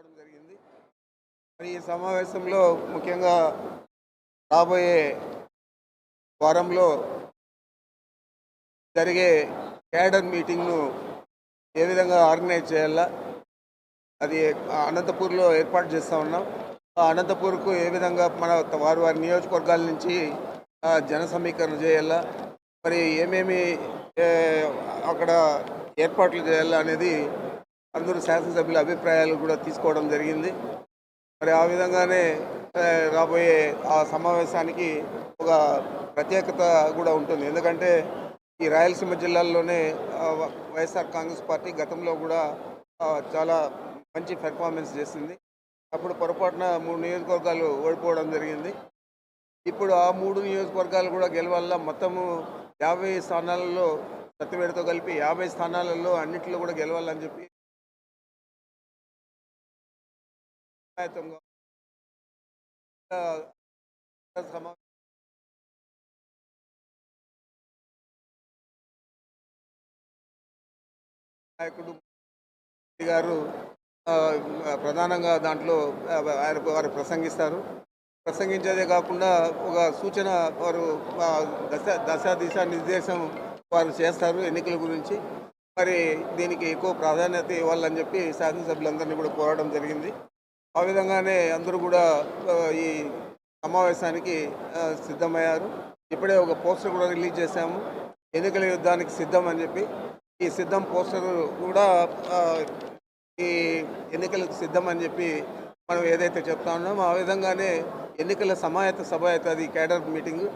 రావడం జరిగింది. మరి ఈ సమావేశంలో ముఖ్యంగా రాబోయే వారంలో జరిగే క్యాడర్ మీటింగ్ను ఏ విధంగా ఆర్గనైజ్ చేయాలా అది అనంతపూర్లో ఏర్పాటు చేస్తూ ఉన్నాం. ఆ అనంతపూర్కు ఏ విధంగా మన వారి వారి నియోజకవర్గాల నుంచి జన సమీకరణ చేయాలా మరి ఏమేమి అక్కడ ఏర్పాట్లు చేయాలా అనేది అందరూ శాసనసభ్యుల అభిప్రాయాలు కూడా తీసుకోవడం జరిగింది. మరి ఆ విధంగానే రాబోయే ఆ సమావేశానికి ఒక ప్రత్యేకత కూడా ఉంటుంది. ఎందుకంటే ఈ రాయలసీమ జిల్లాల్లోనే వైఎస్ఆర్ కాంగ్రెస్ పార్టీ గతంలో కూడా చాలా మంచి పెర్ఫార్మెన్స్ చేసింది. అప్పుడు పొరపాటున మూడు నియోజకవర్గాలు ఓడిపోవడం జరిగింది. ఇప్పుడు ఆ మూడు నియోజకవర్గాలు కూడా గెలవాల మొత్తము యాభై స్థానాలలో సత్యవేడతో కలిపి యాభై స్థానాలలో అన్నింటిలో కూడా గెలవాలని చెప్పి సమాయత్తంగా నాయకుడు గారు ప్రధానంగా దాంట్లో ఆయన వారు ప్రసంగిస్తారు. ప్రసంగించేదే కాకుండా ఒక సూచన వారు దశ దశ దిశ నిర్దేశం వారు చేస్తారు ఎన్నికల గురించి. మరి దీనికి ఎక్కువ ప్రాధాన్యత ఇవ్వాలని చెప్పి శాసనసభ్యులందరినీ కూడా కోరడం జరిగింది. ఆ విధంగానే అందరూ కూడా ఈ సమావేశానికి సిద్ధమయ్యారు. ఇప్పుడే ఒక పోస్టర్ కూడా రిలీజ్ చేశాము. ఎన్నికల యుద్ధానికి సిద్ధం అని చెప్పి. ఈ సిద్ధం పోస్టర్ కూడా ఈ ఎన్నికలకు సిద్ధం అని చెప్పి మనం ఏదైతే చెప్తా ఉన్నామో ఆ విధంగానే ఎన్నికల సమాయత సభ అవుతుంది కేడర్ మీటింగ్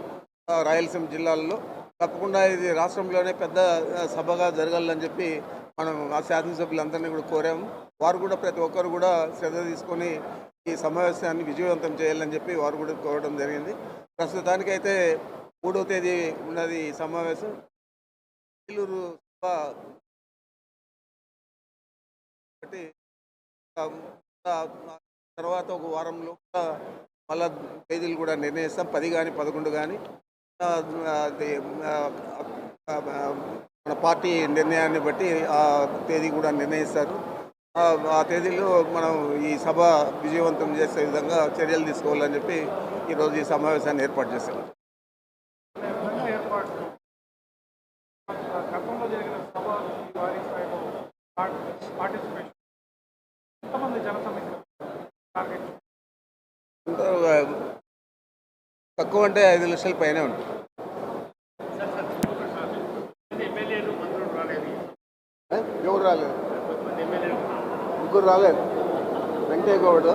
రాయలసీమ జిల్లాల్లో. తప్పకుండా ఇది రాష్ట్రంలోనే పెద్ద సభగా జరగాలని చెప్పి మనం ఆ శాసనసభ్యులందరినీ కూడా కోరాము వారు కూడా ప్రతి ఒక్కరు కూడా శ్రద్ధ తీసుకొని ఈ సమావేశాన్ని విజయవంతం చేయాలని చెప్పి వారు కూడా కోరడం జరిగింది. ప్రస్తుతానికైతే మూడో తేదీ ఉన్నది ఈ సమావేశం. ఏలూరు కాబట్టి తర్వాత ఒక వారంలో మళ్ళా తేదీలు కూడా నిర్ణయిస్తాం. పది కానీ పదకొండు కానీ మన పార్టీ నిర్ణయాన్ని బట్టి ఆ తేదీ కూడా నిర్ణయిస్తారు. ఆ తేదీలో మనం ఈ సభ విజయవంతం చేసే విధంగా చర్యలు తీసుకోవాలని చెప్పి ఈరోజు ఈ సమావేశాన్ని ఏర్పాటు చేశాం తక్కువ అంటే ఐదు లక్షల పైనే ఉంటుంది ఎమ్మెల్యేలు మంత్రులు రాలేదు ఏ? ఎవరు రాలేదు. ముగ్గురు రాలేదు. వెంకయ్య గౌడ్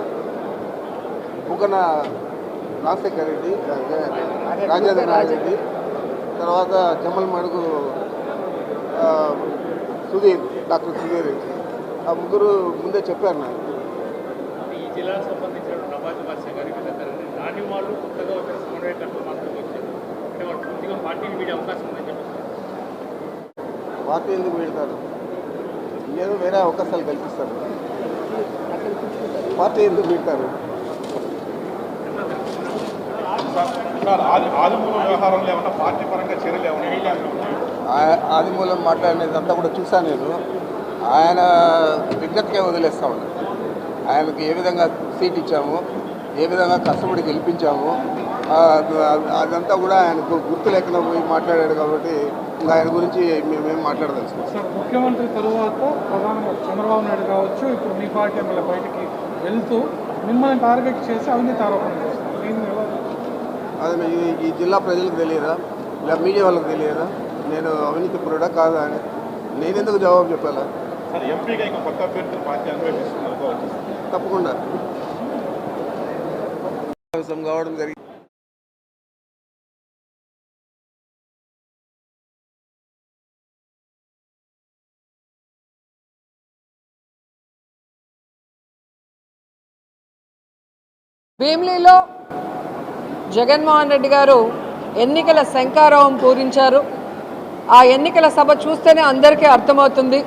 బుగ్గన రాజశేఖర్ రెడ్డి రాజేంద్ర రెడ్డి తర్వాత జమ్మల మడుగు సుధీర్ డాక్టర్ సుధీర్ ఆ ముగ్గురు ముందే చెప్పారు నాకు. ఈ జిల్లాకు సంబంధించిన నాని వాళ్ళు కొత్తగా వచ్చిన సమన్వయకర్తలు మాత్రం వచ్చారు. అంటే వాళ్ళు పూర్తిగా పార్టీని వీడే అవకాశం ఉందని చెప్పి పార్టీ ఎందుకు వెళ్తారు ఏదో వేరే అవకాశాలు కల్పిస్తారు. పార్టీ ఎందుకు ఆది ఆదిమూలం మాట్లాడినదంతా కూడా చూశాను నేను. ఆయన విజ్ఞతకే వదిలేస్తా ఉన్నాను ఆయనకు ఏ విధంగా సీట్ ఇచ్చాము ఏ విధంగా కష్టపడి గెలిపించాము అదంతా కూడా ఆయనకు గుర్తు లేకుండా పోయి మాట్లాడాడు కాబట్టి ఇంకా ఆయన గురించి మేమేం మాట్లాడదలుచుకోం సార్ ముఖ్యమంత్రి తరువాత ప్రధానమంత్రి చంద్రబాబు నాయుడు కావచ్చు ఇప్పుడు మీ పార్టీ ఎమ్మెల్యే బయటికి వెళ్తూ మిమ్మల్ని టార్గెట్ చేసి అవినీతి ఎలా అది ఈ- జిల్లా ప్రజలకు తెలియదా? ఇలా మీడియా వాళ్ళకి తెలియదా? నేను అవినీతి పరుడా కాదా అని? నేనెందుకు జవాబు చెప్పాలా? సార్ ఎంపీగా ఇంకా కొత్త అభ్యర్థులు పార్టీ అన్వేషిస్తుంది అనుకోవచ్చు తప్పకుండా. కావడం జరిగింది. భీమిలీలో జగన్మోహన్ రెడ్డి గారు ఎన్నికల శంకారావం పూరించారు. ఆ ఎన్నికల సభ చూస్తేనే అందరికీ అర్థమవుతుంది.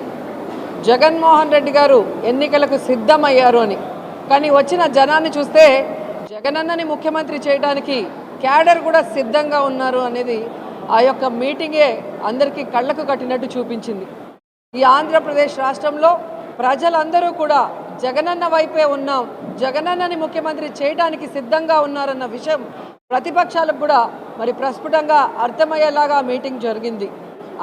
జగన్మోహన్ రెడ్డి గారు ఎన్నికలకు సిద్ధమయ్యారు అని. కానీ వచ్చిన జనాన్ని చూస్తే జగనన్నని ముఖ్యమంత్రి చేయడానికి క్యాడర్ కూడా సిద్ధంగా ఉన్నారు అనేది ఆ యొక్క మీటింగే అందరికీ కళ్ళకు కట్టినట్టు చూపించింది. ఈ ఆంధ్రప్రదేశ్ రాష్ట్రంలో ప్రజలందరూ కూడా జగనన్న వైపే ఉన్నాం. జగనన్నని ముఖ్యమంత్రి చేయడానికి సిద్ధంగా ఉన్నారన్న విషయం ప్రతిపక్షాలకు కూడా మరి ప్రస్ఫుటంగా అర్థమయ్యేలాగా మీటింగ్ జరిగింది.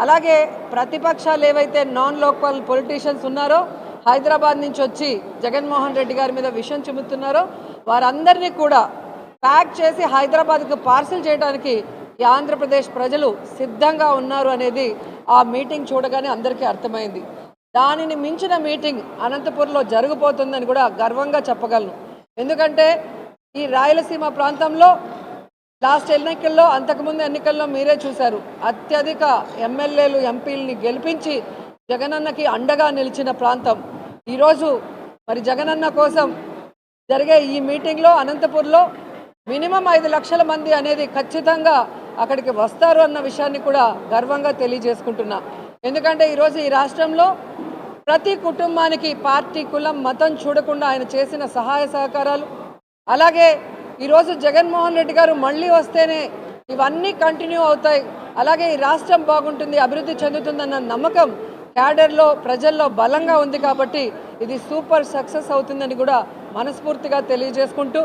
అలాగే ప్రతిపక్షాలు ఏవైతే నాన్ లోకల్ పొలిటీషియన్స్ ఉన్నారో హైదరాబాద్ నుంచి వచ్చి జగన్మోహన్ రెడ్డి గారి మీద విషయం చెబుతున్నారో వారందరినీ కూడా ప్యాక్ చేసి హైదరాబాద్కు పార్సిల్ చేయడానికి ఈ ఆంధ్రప్రదేశ్ ప్రజలు సిద్ధంగా ఉన్నారు అనేది ఆ మీటింగ్ చూడగానే అందరికీ అర్థమైంది. దానిని మించిన మీటింగ్ అనంతపురంలో జరగబోతుందని కూడా గర్వంగా చెప్పగలను. ఎందుకంటే ఈ రాయలసీమ ప్రాంతంలో లాస్ట్ ఎన్నికల్లో అంతకుముందు ఎన్నికల్లో మీరే చూశారు. అత్యధిక ఎమ్మెల్యేలు ఎంపీలని గెలిపించి జగనన్నకి అండగా నిలిచిన ప్రాంతం. ఈరోజు మరి జగనన్న కోసం జరిగే ఈ మీటింగ్లో అనంతపూర్లో మినిమం ఐదు లక్షల మంది అనేది ఖచ్చితంగా అక్కడికి వస్తారు అన్న విషయాన్ని కూడా గర్వంగా తెలియజేసుకుంటున్నా. ఎందుకంటే ఈరోజు ఈ రాష్ట్రంలో ప్రతి కుటుంబానికి పార్టీ కులం మతం చూడకుండా ఆయన చేసిన సహాయ సహకారాలు. అలాగే ఈరోజు జగన్మోహన్ రెడ్డి గారు మళ్ళీ వస్తేనే ఇవన్నీ కంటిన్యూ అవుతాయి. అలాగే ఈ రాష్ట్రం బాగుంటుంది అభివృద్ధి చెందుతుందన్న నమ్మకం క్యాడర్లో ప్రజల్లో బలంగా ఉంది కాబట్టి ఇది సూపర్ సక్సెస్ అవుతుందని కూడా మనస్ఫూర్తిగా తెలియజేసుకుంటూ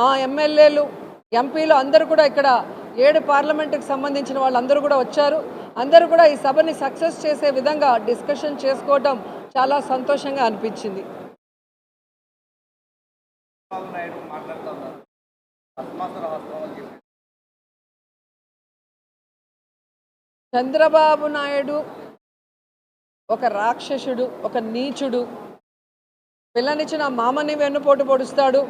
మా ఎమ్మెల్యేలు ఎంపీలు అందరూ కూడా ఇక్కడ ఏడు పార్లమెంటుకు సంబంధించిన వాళ్ళందరూ కూడా వచ్చారు. అందరూ కూడా ఈ సభని సక్సెస్ చేసే విధంగా డిస్కషన్ చేసుకోవటం చాలా సంతోషంగా అనిపించింది. చంద్రబాబు నాయుడు ఒక రాక్షసుడు ఒక నీచుడు. పిల్లనిచ్చిన మామని వెన్నుపోటు పొడుస్తాడు.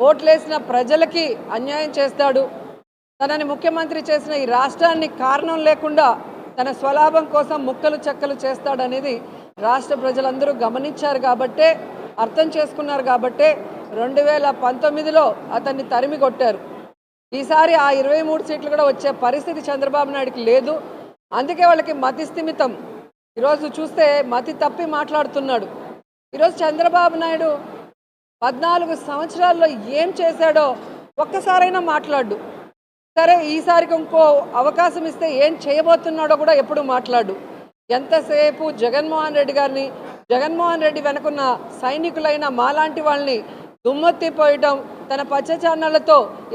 ఓట్లేసిన ప్రజలకి అన్యాయం చేస్తాడు. తనని ముఖ్యమంత్రి చేసిన ఈ రాష్ట్రాన్ని కారణం లేకుండా తన స్వలాభం కోసం ముక్కలు చెక్కలు చేస్తాడనేది రాష్ట్ర ప్రజలందరూ గమనించారు కాబట్టే అర్థం చేసుకున్నారు కాబట్టే రెండు వేల పంతొమ్మిదిలో అతన్ని తరిమి కొట్టారు. ఈసారి ఆ ఇరవై మూడు సీట్లు కూడా వచ్చే పరిస్థితి చంద్రబాబు నాయుడుకి లేదు. అందుకే వాళ్ళకి మతి స్థిమితం. ఈరోజు చూస్తే మతి తప్పి మాట్లాడుతున్నాడు. ఈరోజు చంద్రబాబు నాయుడు పద్నాలుగు సంవత్సరాల్లో ఏం చేశాడో ఒక్కసారైనా మాట్లాడు. సరే ఈసారికి ఇంకో అవకాశం ఇస్తే ఏం చేయబోతున్నాడో కూడా ఎప్పుడు మాట్లాడు. ఎంతసేపు జగన్మోహన్ రెడ్డి గారిని జగన్మోహన్ రెడ్డి వెనుకున్న సైనికులైన మాలాంటి వాళ్ళని దుమ్మెత్తిపోయటం తన పచ్చ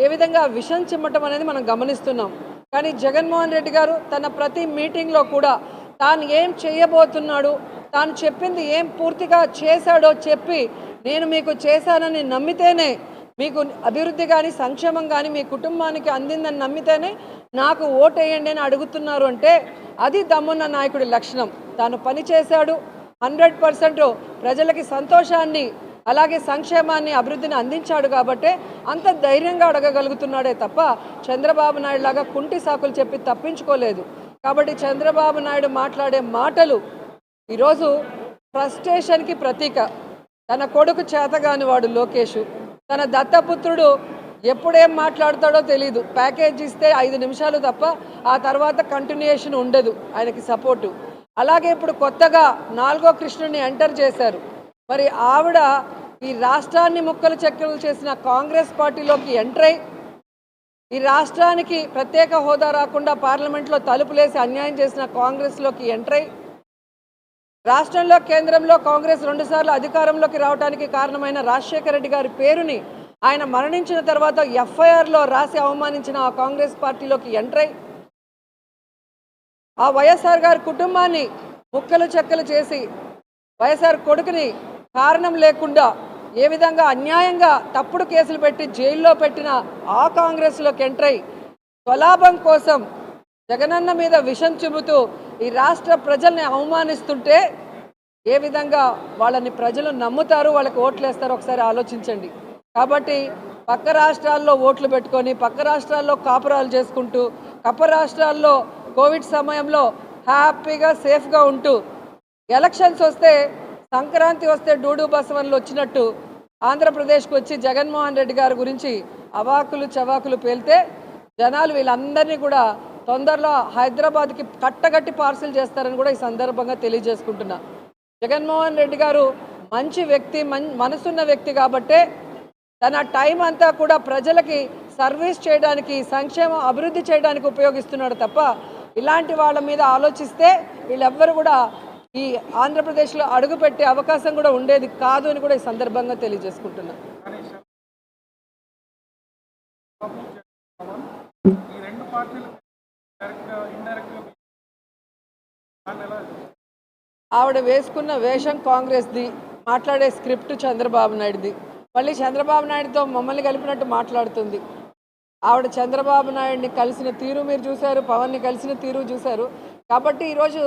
ఏ విధంగా విషం చిమ్మటం అనేది మనం గమనిస్తున్నాం. కానీ జగన్మోహన్ రెడ్డి గారు తన ప్రతి మీటింగ్లో కూడా తాను ఏం చేయబోతున్నాడు తాను చెప్పింది ఏం పూర్తిగా చేశాడో చెప్పి నేను మీకు చేశానని నమ్మితేనే మీకు అభివృద్ధి కానీ సంక్షేమం కానీ మీ కుటుంబానికి అందిందని నమ్మితేనే నాకు ఓటేయండి అని అడుగుతున్నారు అంటే అది దమ్మున్న నాయకుడి లక్షణం. తాను పని చేశాడు హండ్రెడ్ పర్సెంట్ ప్రజలకి సంతోషాన్ని అలాగే సంక్షేమాన్ని అభివృద్ధిని అందించాడు కాబట్టే అంత ధైర్యంగా అడగగలుగుతున్నాడే తప్ప చంద్రబాబు నాయుడు లాగా కుంటి సాకులు చెప్పి తప్పించుకోలేదు. కాబట్టి చంద్రబాబు నాయుడు మాట్లాడే మాటలు ఈరోజు ఫ్రస్ట్రేషన్కి ప్రతీక. తన కొడుకు చేతగాని వాడు లోకేష్. తన దత్తపుత్రుడు ఎప్పుడేం మాట్లాడతాడో తెలియదు ప్యాకేజ్ ఇస్తే ఐదు నిమిషాలు తప్ప ఆ తర్వాత కంటిన్యూయేషన్ ఉండదు ఆయనకి సపోర్టు. అలాగే ఇప్పుడు కొత్తగా నాలుగో కృష్ణుడిని ఎంటర్ చేశారు. మరి ఆవిడ ఈ రాష్ట్రాన్ని ముక్కలు చెక్కలు చేసిన కాంగ్రెస్ పార్టీలోకి ఎంటర్ అయి ఈ రాష్ట్రానికి ప్రత్యేక హోదా రాకుండా పార్లమెంట్లో తలుపులేసి అన్యాయం చేసిన కాంగ్రెస్లోకి ఎంటర్ అయి రాష్ట్రంలో కేంద్రంలో కాంగ్రెస్ రెండుసార్లు అధికారంలోకి రావడానికి కారణమైన రాజశేఖర రెడ్డి గారి పేరుని ఆయన మరణించిన తర్వాత ఎఫ్ఐఆర్లో రాసి అవమానించిన ఆ కాంగ్రెస్ పార్టీలోకి ఎంటర్ అయి ఆ వైఎస్ఆర్ గారి కుటుంబాన్ని ముక్కలు చెక్కలు చేసి వైఎస్ఆర్ కొడుకుని కారణం లేకుండా ఏ విధంగా అన్యాయంగా తప్పుడు కేసులు పెట్టి జైల్లో పెట్టిన ఆ కాంగ్రెస్లోకి ఎంటర్ అయి స్వలాభం కోసం జగనన్న మీద విషం చెబుతూ ఈ రాష్ట్ర ప్రజల్ని అవమానిస్తుంటే ఏ విధంగా వాళ్ళని ప్రజలు నమ్ముతారు వాళ్ళకి ఓట్లు వేస్తారో ఒకసారి ఆలోచించండి. కాబట్టి పక్క రాష్ట్రాల్లో ఓట్లు పెట్టుకొని పక్క రాష్ట్రాల్లో కాపురాలు చేసుకుంటూ కప్ప రాష్ట్రాల్లో కోవిడ్ సమయంలో హ్యాపీగా సేఫ్గా ఉంటూ ఎలక్షన్స్ వస్తే సంక్రాంతి వస్తే డూడు బసవన్లు వచ్చినట్టు ఆంధ్రప్రదేశ్కి వచ్చి జగన్మోహన్ రెడ్డి గారి గురించి అవాకులు చవాకులు పేలితే జనాలు వీళ్ళందరినీ కూడా తొందరలో హైదరాబాద్కి కట్టగట్టి పార్సిల్ చేస్తారని కూడా ఈ సందర్భంగా తెలియజేసుకుంటున్నా. జగన్మోహన్ రెడ్డి గారు మంచి వ్యక్తి మన్ మనసున్న వ్యక్తి కాబట్టే తన టైం అంతా కూడా ప్రజలకి సర్వీస్ చేయడానికి సంక్షేమం అభివృద్ధి చేయడానికి ఉపయోగిస్తున్నాడు తప్ప ఇలాంటి వాళ్ళ మీద ఆలోచిస్తే వీళ్ళెవ్వరు కూడా ఈ ఆంధ్రప్రదేశ్లో అడుగుపెట్టే అవకాశం కూడా ఉండేది కాదు అని కూడా ఈ సందర్భంగా తెలియజేసుకుంటున్నాను ఈ రెండు పార్టీలు డైరెక్ట్ ఇండైరెక్ట్ దాన్ని ఎలా ఆవిడ వేసుకున్న వేషం కాంగ్రెస్ది. మాట్లాడే స్క్రిప్ట్ చంద్రబాబు నాయుడుది. మళ్ళీ చంద్రబాబు నాయుడుతో మమ్మల్ని కలిపినట్టు మాట్లాడుతుంది. ఆవిడ చంద్రబాబు నాయుడిని కలిసిన తీరు మీరు చూశారు పవన్ని కలిసిన తీరు చూశారు. కాబట్టి ఈరోజు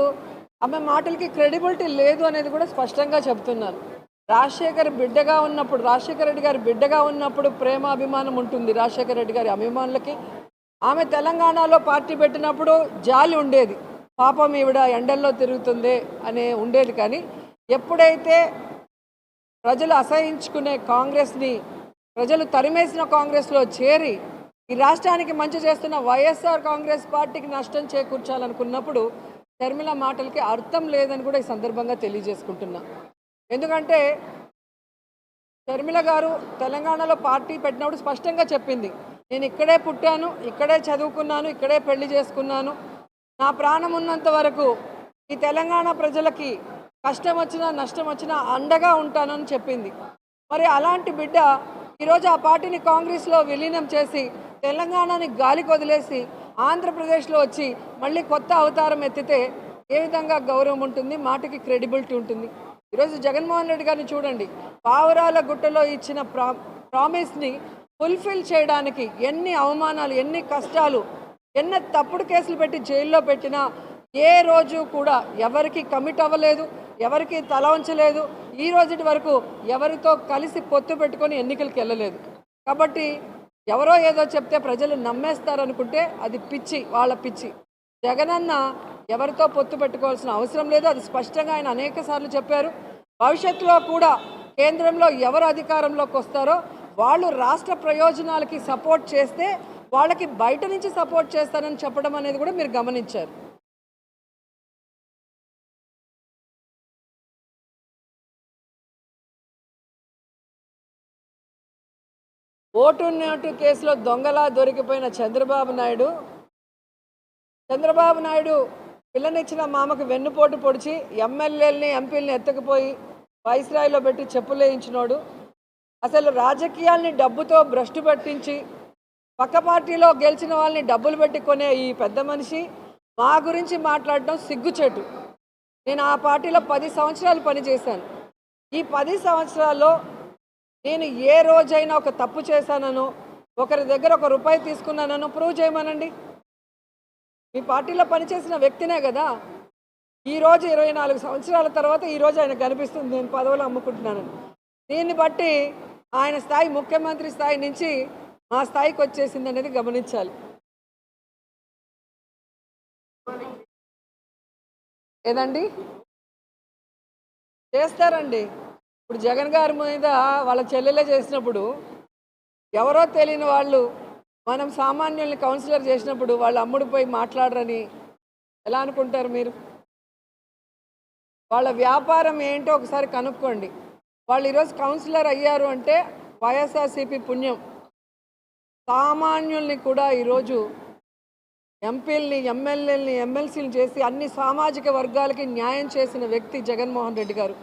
ఆమె మాటలకి క్రెడిబిలిటీ లేదు అనేది కూడా స్పష్టంగా చెప్తున్నాను రాజశేఖర్ బిడ్డగా ఉన్నప్పుడు రాజశేఖర రెడ్డి గారి బిడ్డగా ఉన్నప్పుడు ప్రేమ అభిమానం ఉంటుంది. రాజశేఖర రెడ్డి గారి అభిమానులకి ఆమె తెలంగాణలో పార్టీ పెట్టినప్పుడు జాలి ఉండేది. పాపం ఈవిడ ఎండల్లో తిరుగుతుంది అనే ఉండేది కానీ ఎప్పుడైతే ప్రజలు అసహించుకునే కాంగ్రెస్ని ప్రజలు తరిమేసిన కాంగ్రెస్లో చేరి ఈ రాష్ట్రానికి మంచి చేస్తున్న వైఎస్ఆర్ కాంగ్రెస్ పార్టీకి నష్టం చేకూర్చాలనుకున్నప్పుడు షర్మిల మాటలకి అర్థం లేదని కూడా ఈ సందర్భంగా తెలియజేసుకుంటున్నా. ఎందుకంటే షర్మిల గారు తెలంగాణలో పార్టీ పెట్టినప్పుడు స్పష్టంగా చెప్పింది నేను ఇక్కడే పుట్టాను ఇక్కడే చదువుకున్నాను ఇక్కడే పెళ్ళి చేసుకున్నాను. నా ప్రాణం ఉన్నంత వరకు ఈ తెలంగాణ ప్రజలకి కష్టం వచ్చినా నష్టం వచ్చినా అండగా ఉంటానని చెప్పింది. మరి అలాంటి బిడ్డ ఈరోజు ఆ పార్టీని కాంగ్రెస్లో విలీనం చేసి తెలంగాణని గాలికి వదిలేసి ఆంధ్రప్రదేశ్లో వచ్చి మళ్ళీ కొత్త అవతారం ఎత్తితే ఏ విధంగా గౌరవం ఉంటుంది మాటకి క్రెడిబిలిటీ ఉంటుంది? ఈరోజు జగన్మోహన్ రెడ్డి గారిని చూడండి. పావురాల గుట్టలో ఇచ్చిన ప్రా ప్రామిస్ని ఫుల్ఫిల్ చేయడానికి ఎన్ని అవమానాలు ఎన్ని కష్టాలు ఎన్ని తప్పుడు కేసులు పెట్టి జైల్లో పెట్టినా ఏ రోజు కూడా ఎవరికి కమిట్ అవ్వలేదు ఎవరికి తల ఉంచలేదు ఈ రోజుటి వరకు ఎవరితో కలిసి పొత్తు పెట్టుకొని ఎన్నికలకు వెళ్ళలేదు. కాబట్టి ఎవరో ఏదో చెప్తే ప్రజలు నమ్మేస్తారనుకుంటే అది పిచ్చి వాళ్ళ పిచ్చి. జగనన్న ఎవరితో పొత్తు పెట్టుకోవాల్సిన అవసరం లేదు అది స్పష్టంగా ఆయన అనేక చెప్పారు. భవిష్యత్తులో కూడా కేంద్రంలో ఎవరు అధికారంలోకి వస్తారో వాళ్ళు రాష్ట్ర ప్రయోజనాలకి సపోర్ట్ చేస్తే వాళ్ళకి బయట నుంచి సపోర్ట్ చేస్తారని చెప్పడం అనేది కూడా మీరు గమనించారు. ఓటు నోటు కేసులో దొంగలా దొరికిపోయిన చంద్రబాబు నాయుడు చంద్రబాబు నాయుడు పిల్లనిచ్చిన మామకు వెన్నుపోటు పొడిచి ఎమ్మెల్యేలని ఎంపీలని ఎత్తకపోయి వైస్రాయిలో పెట్టి చెప్పులేయించినోడు అసలు రాజకీయాల్ని డబ్బుతో భ్రష్టు పట్టించి పక్క పార్టీలో గెలిచిన వాళ్ళని డబ్బులు పెట్టి కొనే ఈ పెద్ద మనిషి మా గురించి మాట్లాడడం సిగ్గుచేటు. నేను ఆ పార్టీలో పది సంవత్సరాలు పనిచేశాను. ఈ పది సంవత్సరాల్లో నేను ఏ రోజైనా ఒక తప్పు చేశానను ఒకరి దగ్గర ఒక రూపాయి తీసుకున్నానను ప్రూవ్ చేయమనండి. మీ పార్టీలో పనిచేసిన వ్యక్తినే కదా. ఈరోజు ఇరవై నాలుగు సంవత్సరాల తర్వాత ఈరోజు ఆయన కనిపిస్తుంది నేను పదవులు అమ్ముకుంటున్నానని. దీన్ని బట్టి ఆయన స్థాయి ముఖ్యమంత్రి స్థాయి నుంచి మా స్థాయికి వచ్చేసింది అనేది గమనించాలి. ఏదండి? చేస్తారండి. ఇప్పుడు జగన్ గారి మీద వాళ్ళ చెల్లెలే చేసినప్పుడు ఎవరో తెలియని వాళ్ళు మనం సామాన్యుల్ని కౌన్సిలర్ చేసినప్పుడు వాళ్ళ అమ్ముడు పోయి మాట్లాడరని ఎలా అనుకుంటారు మీరు? వాళ్ళ వ్యాపారం ఏంటో ఒకసారి కనుక్కోండి. వాళ్ళు ఈరోజు కౌన్సిలర్ అయ్యారు అంటే వైఎస్ఆర్సీపీ పుణ్యం. సామాన్యుల్ని కూడా ఈరోజు ఎంపీల్ని ఎమ్మెల్యేలని ఎమ్మెల్సీలు చేసి అన్ని సామాజిక వర్గాలకి న్యాయం చేసిన వ్యక్తి జగన్మోహన్ రెడ్డి గారు.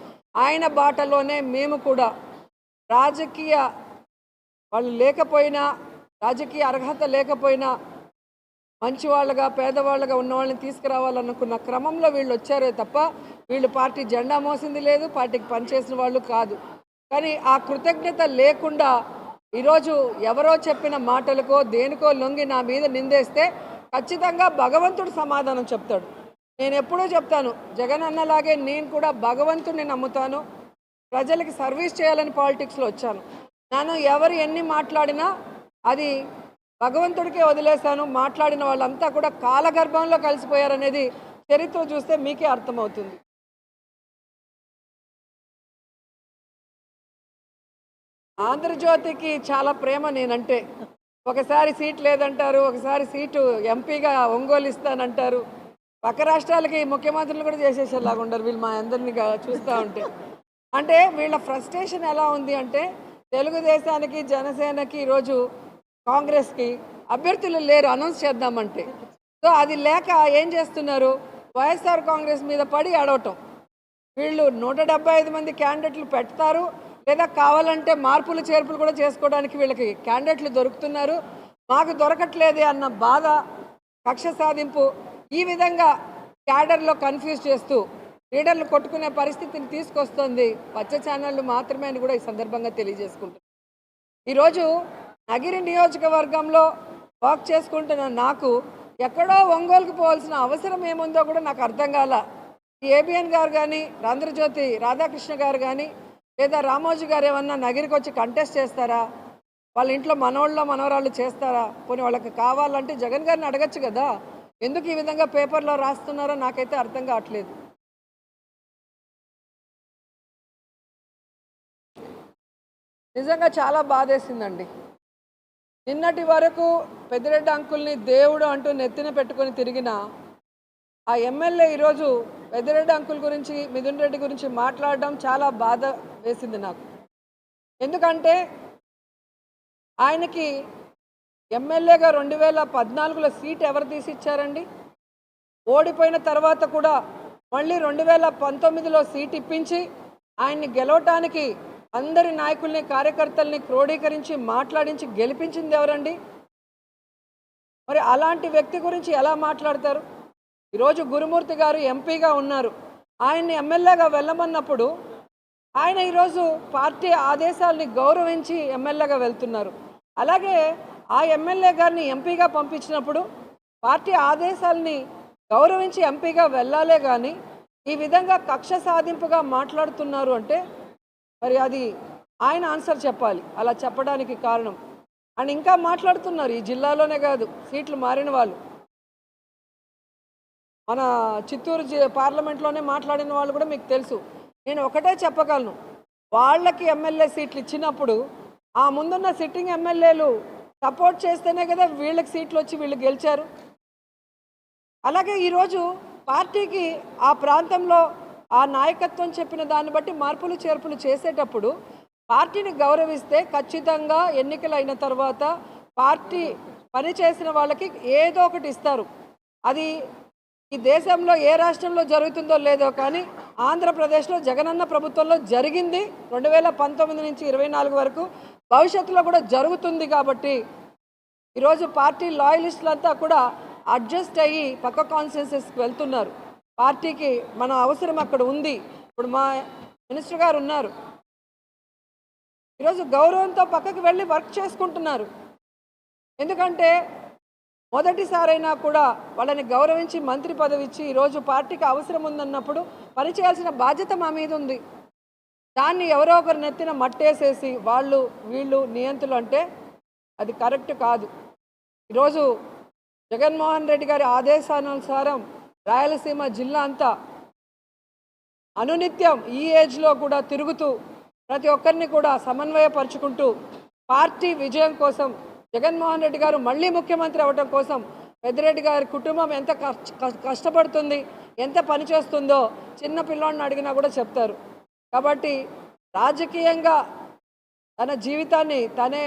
ఆయన బాటలోనే మేము కూడా రాజకీయ వాళ్ళు లేకపోయినా రాజకీయ అర్హత లేకపోయినా మంచి వాళ్ళగా పేదవాళ్ళగా ఉన్నవాళ్ళని తీసుకురావాలనుకున్న క్రమంలో వీళ్ళు వచ్చారే తప్ప వీళ్ళు పార్టీ జెండా మోసింది లేదు పార్టీకి పనిచేసిన వాళ్ళు కాదు. కానీ ఆ కృతజ్ఞత లేకుండా ఈరోజు ఎవరో చెప్పిన మాటలకో దేనికో లొంగి నా మీద నిందేస్తే ఖచ్చితంగా భగవంతుడు సమాధానం చెప్తాడు. నేను ఎప్పుడూ చెప్తాను జగన్ అన్నలాగే నేను కూడా భగవంతుడిని నమ్ముతాను ప్రజలకి సర్వీస్ చేయాలని పాలిటిక్స్లో వచ్చాను. నన్ను ఎవరు ఎన్ని మాట్లాడినా అది భగవంతుడికే వదిలేశాను. మాట్లాడిన వాళ్ళంతా కూడా కాలగర్భంలో కలిసిపోయారనేది చరిత్ర చూస్తే మీకే అర్థమవుతుంది. ఆంధ్రజ్యోతికి చాలా ప్రేమ నేనంటే. ఒకసారి సీట్ లేదంటారు ఒకసారి సీటు ఎంపీగా ఒంగోలు ఇస్తానంటారు. పక్క రాష్ట్రాలకి ముఖ్యమంత్రులు కూడా చేసేసేలాగా ఉండరు వీళ్ళు మా అందరినీ చూస్తూ ఉంటే. అంటే వీళ్ళ ఫ్రస్ట్రేషన్ ఎలా ఉంది అంటే తెలుగుదేశానికి జనసేనకి ఈరోజు కాంగ్రెస్కి అభ్యర్థులు లేరు అనౌన్స్ చేద్దామంటే. సో అది లేక ఏం చేస్తున్నారు? వైఎస్ఆర్ కాంగ్రెస్ మీద పడి అడవటం. వీళ్ళు నూట డెబ్బై ఐదు మంది క్యాండిడేట్లు పెడతారు లేదా కావాలంటే మార్పులు చేర్పులు కూడా చేసుకోవడానికి వీళ్ళకి క్యాండిడేట్లు దొరుకుతున్నారు. మాకు దొరకట్లేదే అన్న బాధ కక్ష సాధింపు ఈ విధంగా క్యాడర్లో కన్ఫ్యూజ్ చేస్తూ లీడర్లు కొట్టుకునే పరిస్థితిని తీసుకొస్తుంది పచ్చ ఛానళ్ళు మాత్రమే అని కూడా ఈ సందర్భంగా తెలియజేసుకుంటున్నాను ఈరోజు నగిరి నియోజకవర్గంలో వర్క్ చేసుకుంటున్న నాకు ఎక్కడో ఒంగోలుకు పోవాల్సిన అవసరం ఏముందో కూడా నాకు అర్థం కాల. ఏబిఎన్ గారు కానీ రంధ్రజ్యోతి రాధాకృష్ణ గారు కానీ లేదా రామోజీ గారు ఏమన్నా నగిరికి వచ్చి కంటెస్ట్ చేస్తారా? వాళ్ళ ఇంట్లో మనోళ్ళ మనవరాళ్ళు చేస్తారా? పోనీ వాళ్ళకి కావాలంటే జగన్ గారిని అడగచ్చు కదా. ఎందుకు ఈ విధంగా పేపర్లో రాస్తున్నారో నాకైతే అర్థం కావట్లేదు. నిజంగా చాలా బాధేసిందండి. నిన్నటి వరకు పెద్దిరెడ్డి అంకుల్ని దేవుడు అంటూ నెత్తిన పెట్టుకొని తిరిగిన ఆ ఎమ్మెల్యే ఈరోజు పెద్దిరెడ్డి అంకుల్ గురించి మిథున్ రెడ్డి గురించి మాట్లాడడం చాలా బాధ వేసింది నాకు. ఎందుకంటే ఆయనకి ఎమ్మెల్యేగా రెండు వేల పద్నాలుగులో సీట్ ఎవరు తీసి ఇచ్చారండి ఓడిపోయిన తర్వాత కూడా మళ్ళీ రెండు వేల పంతొమ్మిదిలో సీట్ ఇప్పించి ఆయన్ని గెలవటానికి అందరి నాయకుల్ని కార్యకర్తల్ని క్రోడీకరించి మాట్లాడించి గెలిపించింది ఎవరండి? మరి అలాంటి వ్యక్తి గురించి ఎలా మాట్లాడతారు? ఈరోజు గురుమూర్తి గారు ఎంపీగా ఉన్నారు. ఆయన్ని ఎమ్మెల్యేగా వెళ్ళమన్నప్పుడు ఆయన ఈరోజు పార్టీ ఆదేశాలని గౌరవించి ఎమ్మెల్యేగా వెళ్తున్నారు. అలాగే ఆ ఎమ్మెల్యే గారిని ఎంపీగా పంపించినప్పుడు పార్టీ ఆదేశాలని గౌరవించి ఎంపీగా వెళ్ళాలే కానీ ఈ విధంగా కక్ష సాధింపుగా మాట్లాడుతున్నారు అంటే మరి అది ఆయన ఆన్సర్ చెప్పాలి. అలా చెప్పడానికి కారణం. అండ్ ఇంకా మాట్లాడుతున్నారు ఈ జిల్లాలోనే కాదు సీట్లు మారిన వాళ్ళు. మన చిత్తూరు పార్లమెంట్లోనే మాట్లాడిన వాళ్ళు కూడా మీకు తెలుసు. నేను ఒకటే చెప్పగలను. వాళ్ళకి ఎమ్మెల్యే సీట్లు ఇచ్చినప్పుడు ఆ ముందున్న సిట్టింగ్ ఎమ్మెల్యేలు సపోర్ట్ చేస్తేనే కదా వీళ్ళకి సీట్లు వచ్చి వీళ్ళు గెలిచారు. అలాగే ఈరోజు పార్టీకి ఆ ప్రాంతంలో ఆ నాయకత్వం చెప్పిన దాన్ని బట్టి మార్పులు చేర్పులు చేసేటప్పుడు పార్టీని గౌరవిస్తే ఖచ్చితంగా ఎన్నికలు అయిన తర్వాత పార్టీ పని చేసిన వాళ్ళకి ఏదో ఒకటి ఇస్తారు. అది ఈ దేశంలో ఏ రాష్ట్రంలో జరుగుతుందో లేదో కానీ ఆంధ్రప్రదేశ్లో జగనన్న ప్రభుత్వంలో జరిగింది రెండు వేల పంతొమ్మిది నుంచి ఇరవై నాలుగు వరకు. భవిష్యత్తులో కూడా జరుగుతుంది కాబట్టి ఈరోజు పార్టీ లాయలిస్టులంతా కూడా అడ్జస్ట్ అయ్యి పక్క కాన్స్టిట్యున్సీస్కి వెళ్తున్నారు. పార్టీకి మన అవసరం అక్కడ ఉంది. ఇప్పుడు మా మినిస్టర్ గారు ఉన్నారు. ఈరోజు గౌరవంతో పక్కకి వెళ్ళి వర్క్ చేసుకుంటున్నారు. ఎందుకంటే మొదటిసారైనా కూడా వాళ్ళని గౌరవించి మంత్రి పదవి ఇచ్చి ఈరోజు పార్టీకి అవసరం ఉందన్నప్పుడు పనిచేయాల్సిన బాధ్యత మా మీద ఉంది. దాన్ని ఎవరో ఒకరు నెత్తిన మట్టేసేసి వాళ్ళు వీళ్ళు నియంతులు అంటే అది కరెక్ట్ కాదు. ఈరోజు జగన్మోహన్ రెడ్డి గారి ఆదేశానుసారం రాయలసీమ జిల్లా అంతా అనునిత్యం ఈ ఏజ్లో కూడా తిరుగుతూ ప్రతి ఒక్కరిని కూడా సమన్వయపరుచుకుంటూ పార్టీ విజయం కోసం జగన్మోహన్ రెడ్డి గారు మళ్ళీ ముఖ్యమంత్రి అవ్వటం కోసం పెద్దిరెడ్డి గారి కుటుంబం ఎంత కష్టపడుతుంది ఎంత పనిచేస్తుందో చిన్న పిల్లోడిని అడిగినా కూడా చెప్తారు. కాబట్టి రాజకీయంగా తన జీవితాన్ని తనే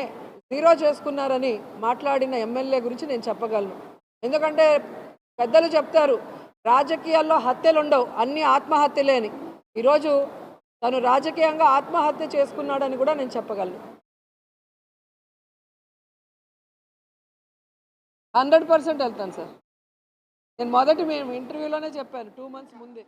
జీరో చేసుకున్నారని మాట్లాడిన ఎమ్మెల్యే గురించి నేను చెప్పగలను. ఎందుకంటే పెద్దలు చెప్తారు రాజకీయాల్లో హత్యలు ఉండవు అన్ని ఆత్మహత్యలే అని ఈరోజు తను రాజకీయంగా ఆత్మహత్య చేసుకున్నాడని కూడా నేను చెప్పగలను. హండ్రెడ్ పర్సెంట్ వెళ్తాను సార్. నేను మొదటి మేము ఇంటర్వ్యూలోనే చెప్పాను. టూ మంత్స్ ముందే.